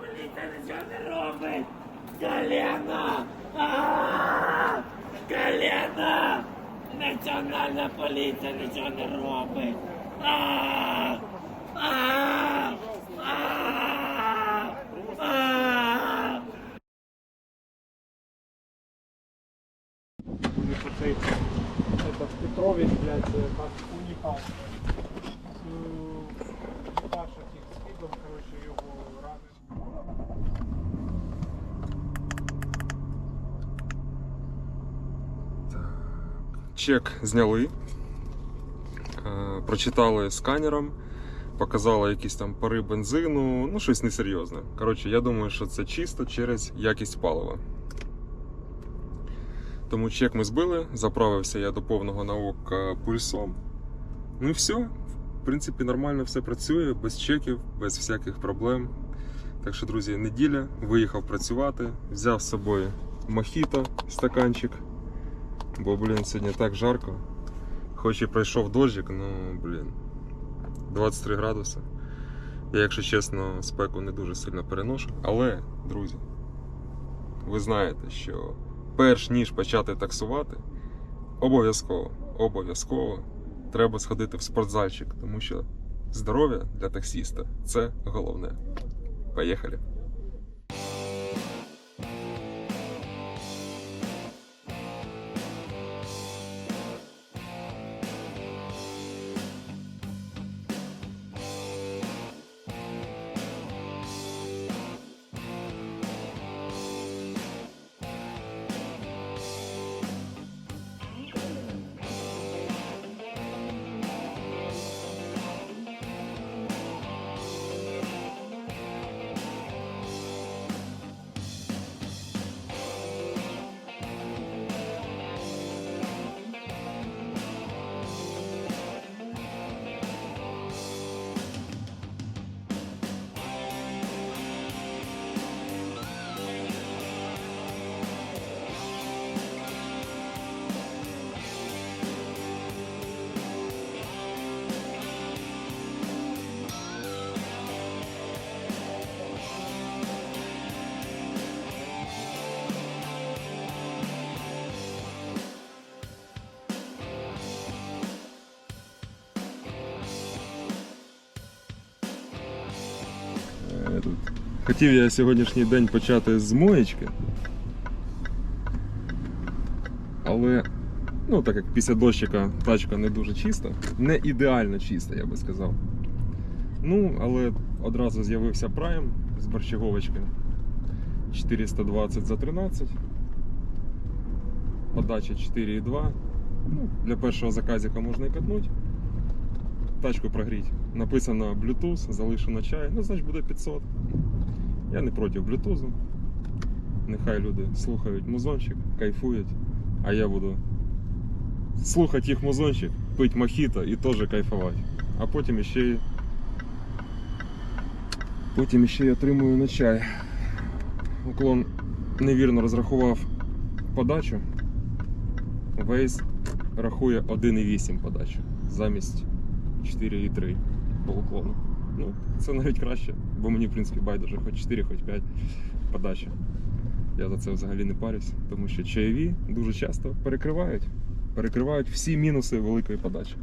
поліція нічого не робить! Колено! Колено! Національна поліція нічого не робить! А! Цей блядь, как уніхав. Чек зняли, е, прочитали сканером, показали якісь там пари бензину, ну щось несерйозне. Коротше, я думаю, що це чисто через якість палива. Тому чек ми збили, заправився я до повного наука пульсом. Ну і все. В принципі, нормально все працює, без чеків, без всяких проблем. Так що, друзі, неділя, виїхав працювати, взяв з собою мохіто, стаканчик. Бо, блін, сьогодні так жарко. Хоч і пройшов дощик, ну, блін, 23 градуси. Я, якщо чесно, спеку не дуже сильно переношу. Але, друзі, ви знаєте, що перш ніж почати таксувати, обов'язково, обов'язково треба сходити в спортзальчик, тому що здоров'я для таксіста це головне. Поїхали! Хотів я сьогоднішній день почати з моєчки. Але, ну, так як після дощика тачка не дуже чиста, не ідеально чиста, я би сказав. Ну, але одразу з'явився Prime з борщаговочки 420 за 13. Подача 4,2. Ну, для першого заказика можна і катнути. Тачку прогріти. Написано Bluetooth, залишу на чай, ну значить буде 500. Я не проти Bluetooth. Нехай люди слухають музончик, кайфують, а я буду слухати їх музончик, пити мохіто і теж кайфувати. А потім ще й потім ще й отримую на чай. Уклон невірно розрахував подачу. Waze рахує 1,8 подачу замість 4,3 по уклону. Ну, це навіть краще, бо мені, в принципі, байдуже хоч 4, хоч 5 подачі. Я за це взагалі не парюсь, тому що чайові дуже часто перекривають. Перекривають всі мінуси великої подачі.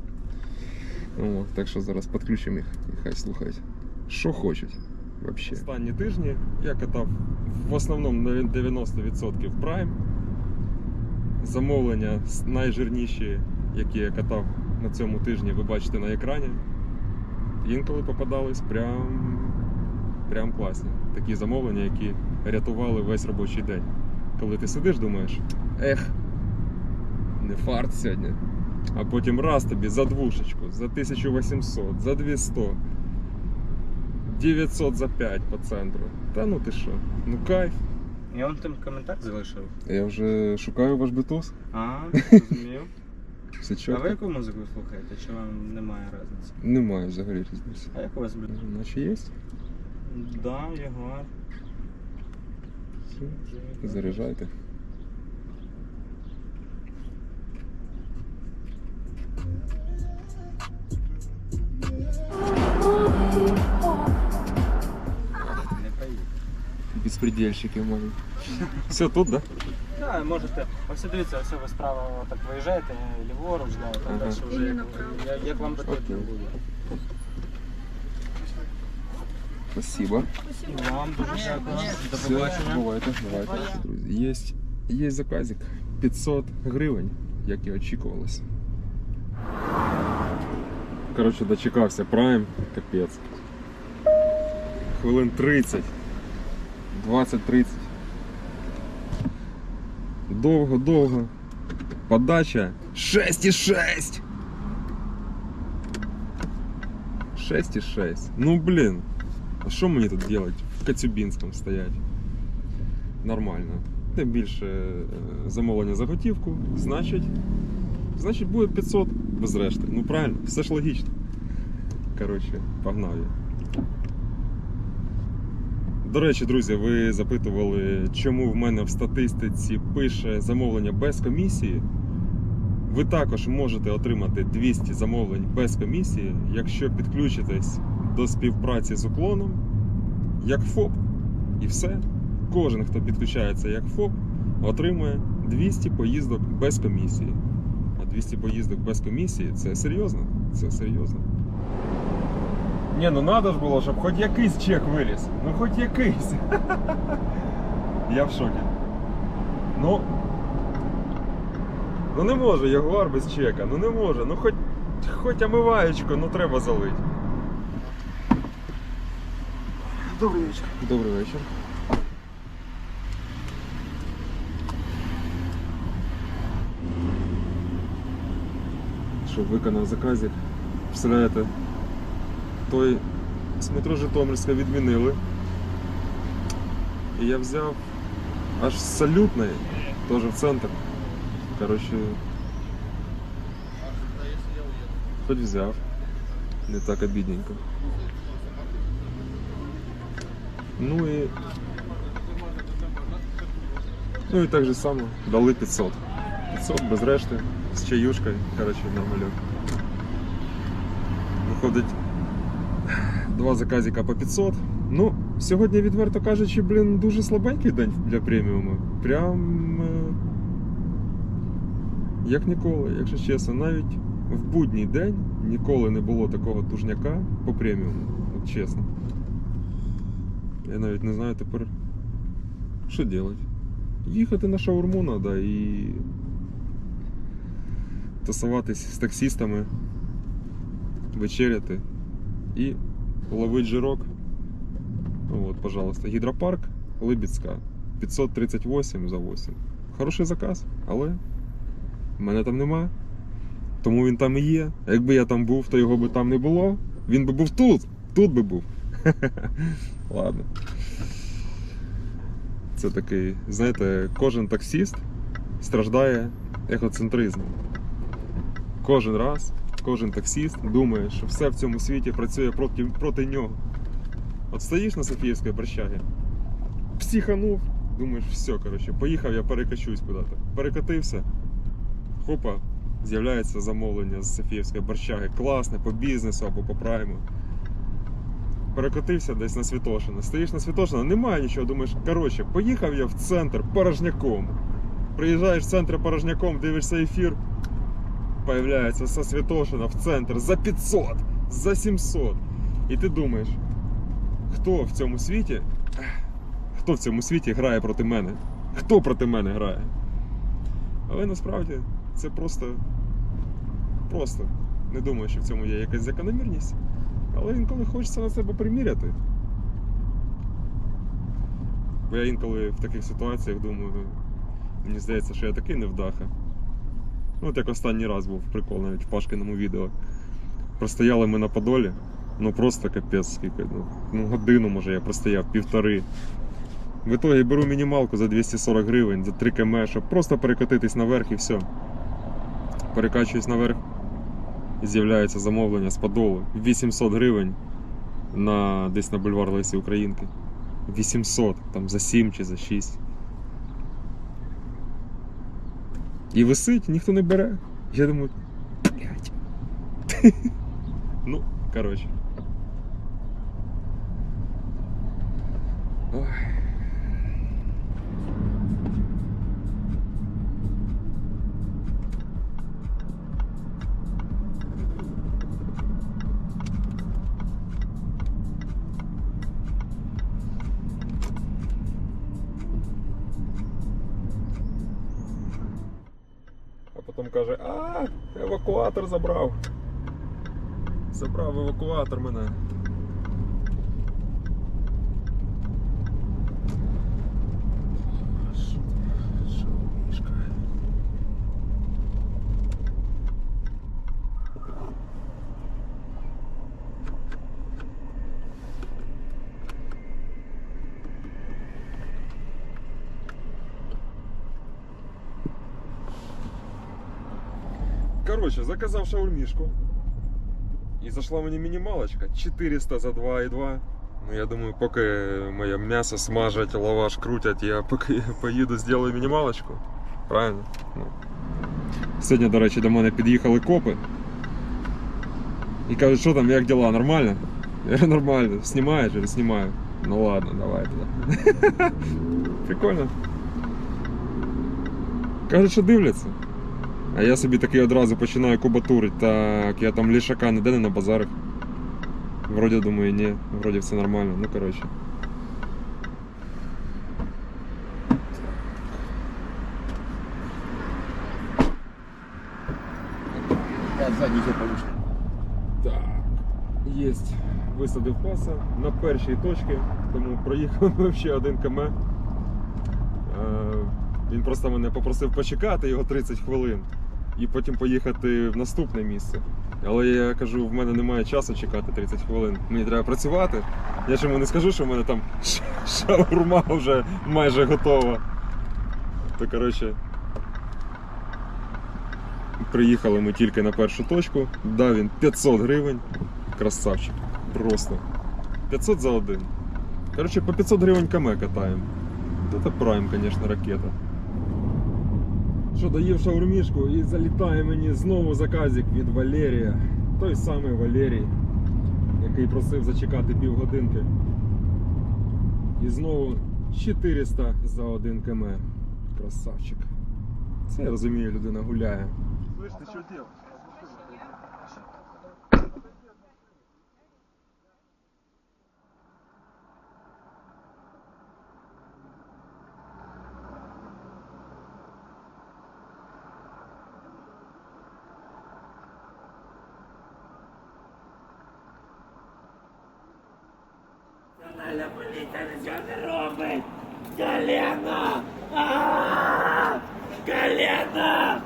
О, так що зараз підключимо їх і хай слухають. Що хочуть. Вообще. Останні тижні я катав в основному на 90% Prime. Замовлення найжирніші, які я катав на цьому тижні, ви бачите на екрані. Інколи попадались прям, прям класні. Такі замовлення, які рятували весь робочий день. Коли ти сидиш, думаєш, ех, не фарт сьогодні. А потім раз тобі за двушечку, за 1800, за 200, 900 за 5 по центру. Та ну ти що? Ну кайф. Я вам там коментар залишив. Я вже шукаю ваш битус. А, зрозумів. Все А ви яку музику слухаєте? Чи вам немає різниці? Немає взагалі різниці. А як у вас блюд? Наче є. Да, Ягуар. Все. Заряджайте. Не поїду. Безпредельщики мої. Все тут, да? Так, можете. Ось дивіться, ось ви справа так виїжджаєте, ліворуч, да, там Ага. далі вже як, як, як вам Окей. потрібно буде. Спасибо. І вам дуже дякую. До Все, побачення. бувайте, бувайте. Друзі, є, є заказик. 500 гривень, як і очікувалося. Коротше, дочекався Прайм, капець. Хвилин 30. 20-30. Довго-довго. Подача 6,6. 6,6. Ну блін. А що мені тут делать? В Коцюбінському стоять. Нормально. Тим більше е, замовлення за готівку, значить. Значить буде 500 без решти. Ну правильно, все ж логічно. Коротше, погнав я. До речі, друзі, ви запитували, чому в мене в статистиці пише замовлення без комісії. Ви також можете отримати 200 замовлень без комісії, якщо підключитесь до співпраці з уклоном як ФОП. І все. Кожен, хто підключається як ФОП, отримує 200 поїздок без комісії. А 200 поїздок без комісії це серйозно. Це серйозно. Ні, ну треба ж було, щоб хоч якийсь чек виліз. Ну хоч якийсь. Я в шокі. Ну. Ну не може Ягуар без чека, ну не може. Ну хоч, хоч омиваєчко, ну треба залити. Добрий вечір. Добрий вечір. Що виконав заказик. Представляєте, той з метро Житомирська відмінили. І я взяв аж з салютної, теж в центр. Коротше. Хоч взяв. Не так обідненько. Ну і. Ну і так же само дали 500. 500 без решти, з чаюшкою, коротше, нормальок. Виходить Два заказика по 500. Ну, сьогодні, відверто кажучи, блін, дуже слабенький день для преміуму. Прям. е, Як ніколи, якщо чесно, навіть в будній день ніколи не було такого тужняка по преміуму. От чесно. Я навіть не знаю тепер, що робити. Їхати на шаурму треба і тусуватись з таксістами, вечеряти і ловити жирок. От, пожалуйста, гідропарк Либіцька 538 за 8. Хороший заказ, але мене там нема. Тому він там і є. Якби я там був, то його би там не було. Він би був тут. Тут би був. Ладно. Це такий, знаєте, кожен таксіст страждає егоцентризмом. Кожен раз, кожен таксіст думає, що все в цьому світі працює проти, проти нього. От стоїш на Софіївській борщагі, психанув, думаєш, все, коротше, поїхав, я перекачусь куди-то. Перекатився, хопа, з'являється замовлення з Софіївської борщаги. Класне, по бізнесу або по прайму перекотився десь на Святошина. Стоїш на Святошина, немає нічого, думаєш, коротше, поїхав я в центр порожняком. Приїжджаєш в центр порожняком, дивишся ефір, появляється со Святошина в центр за 500, за 700. І ти думаєш, хто в цьому світі, хто в цьому світі грає проти мене? Хто проти мене грає? Але насправді це просто, просто. Не думаю, що в цьому є якась закономірність. Але інколи хочеться на себе приміряти. Бо я інколи в таких ситуаціях думаю, мені здається, що я такий невдаха. Ну, от як останній раз був прикол навіть в Пашкиному відео. Простояли ми на Подолі, ну просто капець скільки. Ну, ну годину, може, я простояв, півтори. В итоге беру мінімалку за 240 гривень, за 3 км, щоб просто перекотитись наверх і все. Перекачуюсь наверх з'являється замовлення з Подолу. 800 гривень на, десь на бульвар Лесі Українки. 800, там за 7 чи за 6. І висить, ніхто не бере. Я думаю, блядь. ну, коротше. Ой. Каже, а, евакуатор забрав. Забрав евакуатор мене. Коротше, заказав шаурмішку. І зайшла мені мінімалочка 400 за 2,2. Ну я думаю, поки моє м'ясо смажать, лаваш крутять, я поки поїду, зроблю мінімалочку. Правильно? Ну. Сьогодні, до речі, до мене під'їхали копи. І кажуть, що там, як діла, нормально? Я говорю, нормально. Знімаєш? Я говорю, знімаю. Ну ладно, давай тоді. Прикольно. Кажуть, що дивляться. А я собі такий одразу починаю кубатурити. Так, я там лішака ніде не на базарах. Вроді думаю, ні, вроді все нормально. Ну коротше. Так, єсть. Висадив паса на першій точці, тому проїхав ще один км. Е, Він просто мене попросив почекати його 30 хвилин і потім поїхати в наступне місце. Але я кажу, в мене немає часу чекати 30 хвилин. Мені треба працювати. Я ж не скажу, що в мене там шаурма вже майже готова. То коротше. Приїхали ми тільки на першу точку. Дав він 500 гривень. Красавчик. Просто. 500 за один. Коротше, по 500 гривень км катаємо. Це прайм, звісно, ракета. Що доїв шаурмішку і залітає мені знову заказик від Валерія. Той самий Валерій, який просив зачекати півгодинки. І знову 400 за 1 км. Красавчик. Це я розумію, людина гуляє. Слышь, ти що робиш? Колено! А! Колено!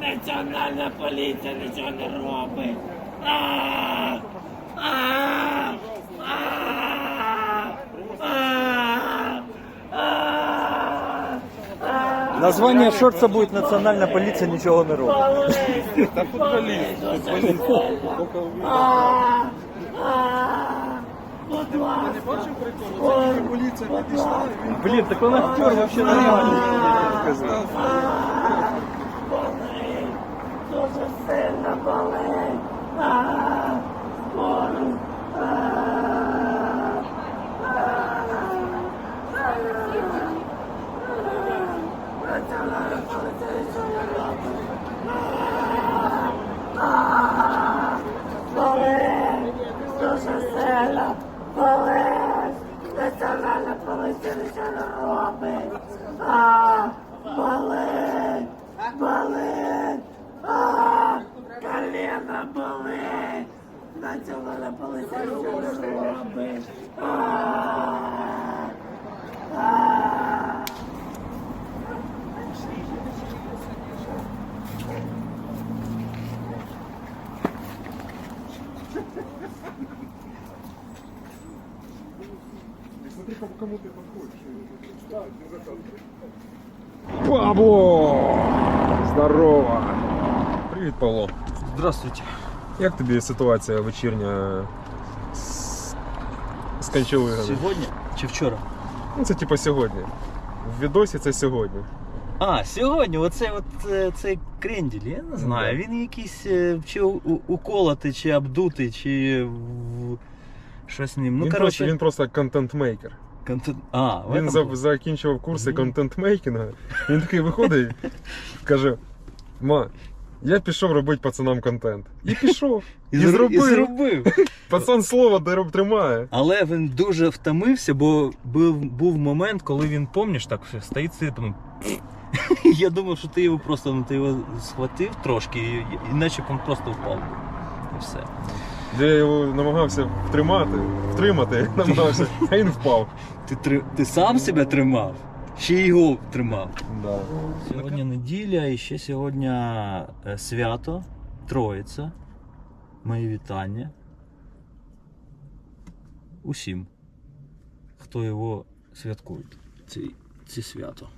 Національна поліція нічого не робить! А! А! А! А! А! А! Название шорта будет «Национальная полиция ничего не робит». Будь ласка! Поліція підійшла, Блін, Блин, так он актер взагалі нормальный. Болить! Дуже сильно болить! А! Скоро! А! Національна поліція нічого не робить! Болить! Дуже сильно! Болить! Національна поліція нічого не робить! А! Болить! Болить! А! Колено болить! Національна поліція нічого не робить! А! А! смотри, кому- кому ти подходиш. Так, не заказуй. Пабло! Здорово! Привіт, Павло. Здравствуйте. Як тобі ситуація вечірня з, з Канчелигами? Сьогодні чи вчора? Ну, це типа сьогодні. В відосі це сьогодні. А, сьогодні оцей от е, цей кренділь, я не знаю. Він якийсь е, чи у- у- уколотий, чи обдутий, чи в... щось з ним. Ну, він, коротше, просто, він просто контент-мейкер. контент. А, в Він этом за, закінчував курси Мгм. контент-мейкінга. Він такий виходить і каже: Ма, я пішов робити пацанам контент. І пішов. І, зр- зробив. І зробив. Пацан слово дерев- тримає. Але він дуже втомився, бо був, був момент, коли він, помніш, так все стоїть, тому Я думав, що ти його просто ну, ти його схватив трошки, і, іначе б він просто впав. І все. Я його намагався втримати, втримати, намагався, а він впав. Ти, три- ти сам себе тримав, ще й його тримав. Да. Сьогодні неділя і ще сьогодні е, свято, Троїця. Мої вітання. Усім, хто його святкує. Ці, ці свято.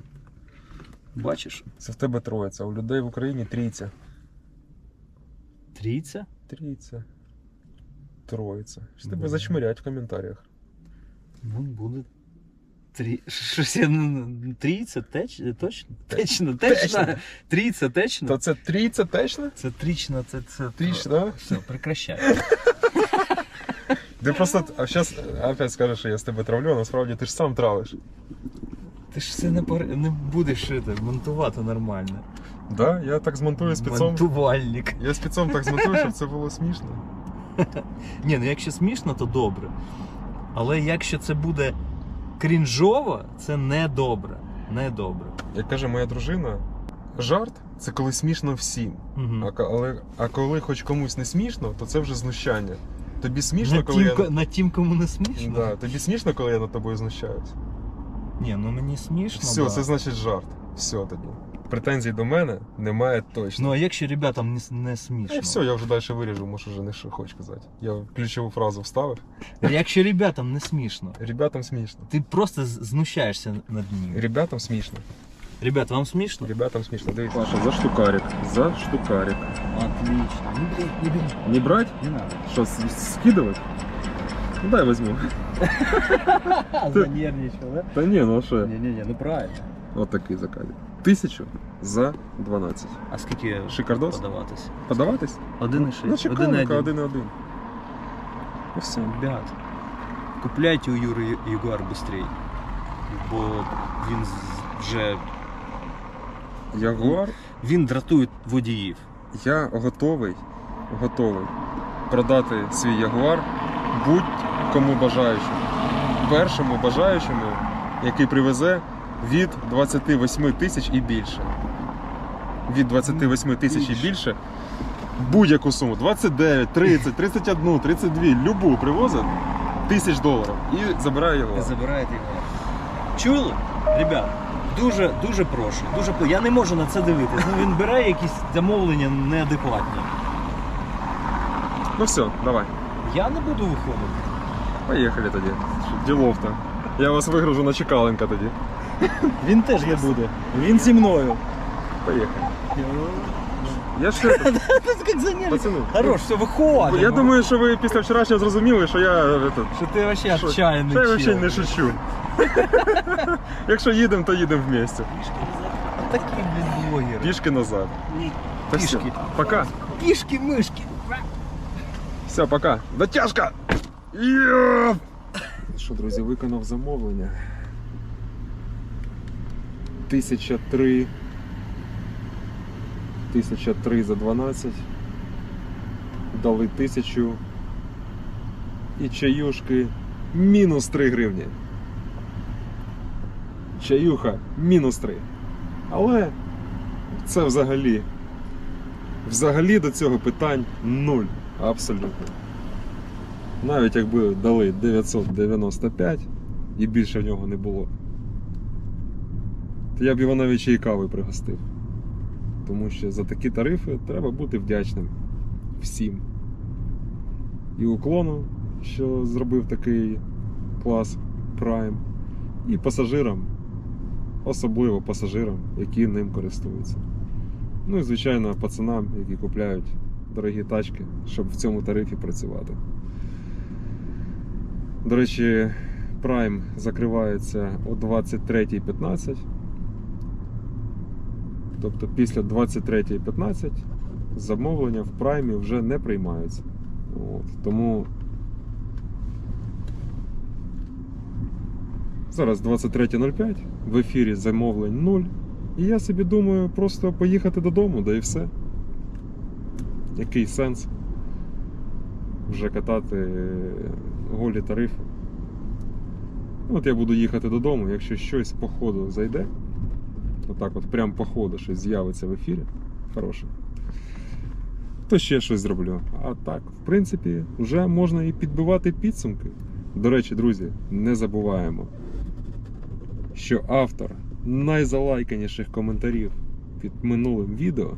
Бачиш? Це в тебе троїця, а у людей в Україні трійця. Трійця? Трійця. Троїця. Що тебе зачмирять в коментарях. Ну, буде. Трі... Щось я трійця теч... точно? Точно, точно. Точно. Трійця, точно. То це трійця точно? Це трічна, це це. Тріч, да? Все, прекращай. Ти просто а зараз опять скажеш, що я з тебе травлю, а насправді ти ж сам травиш. Ти ж все не, пор... не будеш це, монтувати нормально. Да, я так змонтую спецом. Монтувальник. Я спецом так змонтую, щоб це було смішно. Ні, ну якщо смішно, то добре. Але якщо це буде крінжово, це не добре. Не добре. Як каже моя дружина, жарт це коли смішно всім. Угу. А, але, а коли хоч комусь не смішно, то це вже знущання. Тобі смішно, На коли тім, я. на тім, кому не смішно? Да, тобі смішно, коли я над тобою знущаюсь. Ні, ну мені смішно. Все, да. це значить жарт. Все тоді. Претензій до мене немає точно. Ну а якщо ребятам не, с- не смішно? Все, я вже далі виріжу, можу вже не що хочу казати. Я ключову фразу вставив. Якщо ребятам не смішно, Ребятам смішно. ти просто з- знущаєшся над ними. Ребятам смішно. Ребят, вам смішно? Ребятам смішно. Дивіться. Паша, за штукарик. За штукарик. Отлично. Не бери, не бери. Не брать? Не надо. Що, с- скидувати? Ну дай возьму. Занервничал, да? Та ні, ну а що? Не-не-не, ну правильно. От такий заказик. Тисячу за 12. А скільки Шикардос? подаватись? Подаватись? Один і шість. Ну, чекалика, один. один і все. Ребят, купляйте у Юри Ягуар быстрей. Бо він вже Ягуар, він дратує водіїв. я готовий, готовий продати свій ягуар будь-кому бажаючому. Першому бажаючому, який привезе від 28 тисяч і більше. Від 28 тисяч і більше. Будь-яку суму 29, 30, 31, 32, любу привозить тисяч доларів і забирає його. Забираєте його. Чули? Ребят, дуже, дуже прошу. Дуже про- Я не можу на це дивитися. Ну він бере якісь замовлення неадекватні. Ну все, давай. Я не буду виходити. Поїхали тоді. Ділов-то. Я вас вигружу на Чекаленка тоді. Він теж не буде. Він зі мною. Поїхали. Я ще пацани. Хорош, все, виходимо. Я думаю, що ви після вчорашнього зрозуміли, що я що ти вообще що, отчаянний. що я чел. взагалі не шучу. Якщо їдемо, то їдемо вместе. Такі, блін, блогери. Пішки назад. Та все. Пішки. Пока. Пішки, мишки. Все, пока. Дотяжка! Є! Що, друзі, виконав замовлення. 1003. 1003 за 12. Дали 1000. І чаюшки мінус 3 гривні. Чаюха мінус 3. Але це взагалі. Взагалі до цього питань нуль. Абсолютно. Навіть якби дали 995 і більше в нього не було. То я б ще й кави пригостив. Тому що за такі тарифи треба бути вдячним всім. І уклону, що зробив такий клас Prime, і пасажирам, особливо пасажирам, які ним користуються. Ну і звичайно пацанам, які купляють дорогі тачки, щоб в цьому тарифі працювати. До речі, Prime закривається о 23.15. Тобто після 23.15 замовлення в Prime вже не приймаються. От, тому зараз 23.05, в ефірі замовлень 0. І я собі думаю, просто поїхати додому, да і все. Який сенс вже катати голі тарифи. От я буду їхати додому, якщо щось по ходу зайде, отак от прям по ходу щось з'явиться в ефірі. Хороше. То ще щось зроблю. А так, в принципі, вже можна і підбивати підсумки. До речі, друзі, не забуваємо, що автор найзалайканіших коментарів під минулим відео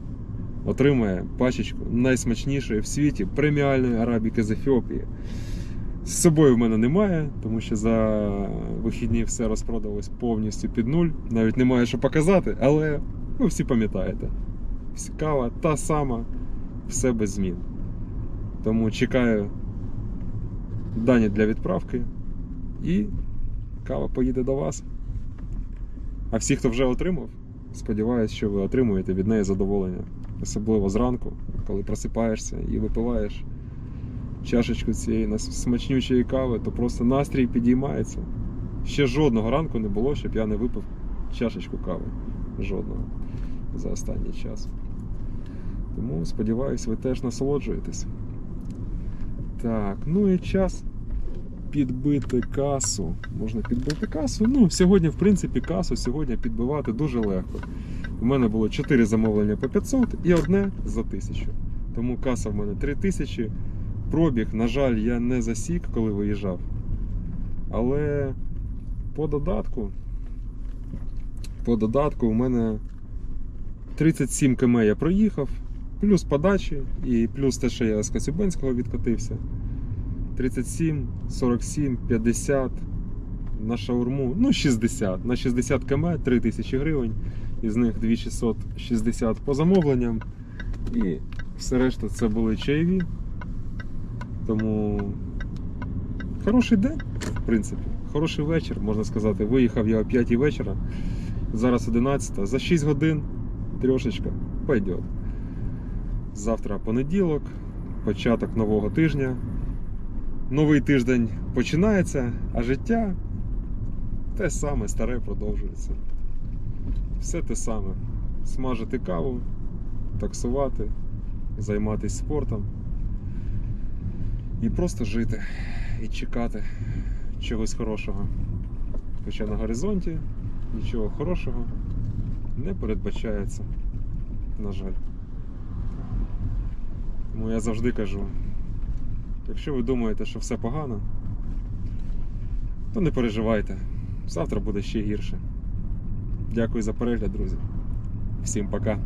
отримає пачечку найсмачнішої в світі преміальної арабіки з Ефіопії. З собою в мене немає, тому що за вихідні все розпродалось повністю під нуль. Навіть немає що показати, але ви всі пам'ятаєте. Кава та сама, все без змін. Тому чекаю дані для відправки і кава поїде до вас. А всі, хто вже отримав, сподіваюся, що ви отримуєте від неї задоволення. Особливо зранку, коли просипаєшся і випиваєш чашечку цієї смачнючої кави, то просто настрій підіймається. Ще жодного ранку не було, щоб я не випив чашечку кави. Жодного за останній час. Тому сподіваюся, ви теж насолоджуєтесь. Так, ну і час підбити касу. Можна підбити касу. Ну, сьогодні, в принципі, касу сьогодні підбивати дуже легко. У мене було 4 замовлення по 500 і одне за 1000. Тому каса в мене 3000. Пробіг, на жаль, я не засік, коли виїжджав. Але по додатку, по додатку у мене 37 км я проїхав, плюс подачі і плюс те, що я з Коцюбинського відкотився. 37, 47, 50 на шаурму, ну 60. На 60 км 3000 гривень, із них 2660 по замовленням. І все решта це були чайові. Тому хороший день, в принципі. Хороший вечір, можна сказати. Виїхав я о 5 вечора. Зараз 11. За 6 годин трьошечка пойдет. Завтра понеділок, початок нового тижня. Новий тиждень починається, а життя те саме старе продовжується. Все те саме. Смажити каву, таксувати, займатися спортом і просто жити і чекати чогось хорошого. Хоча на горизонті нічого хорошого не передбачається, на жаль. Тому я завжди кажу, якщо ви думаєте, що все погано, то не переживайте. Завтра буде ще гірше. Дякую за перегляд, друзі. Всім пока.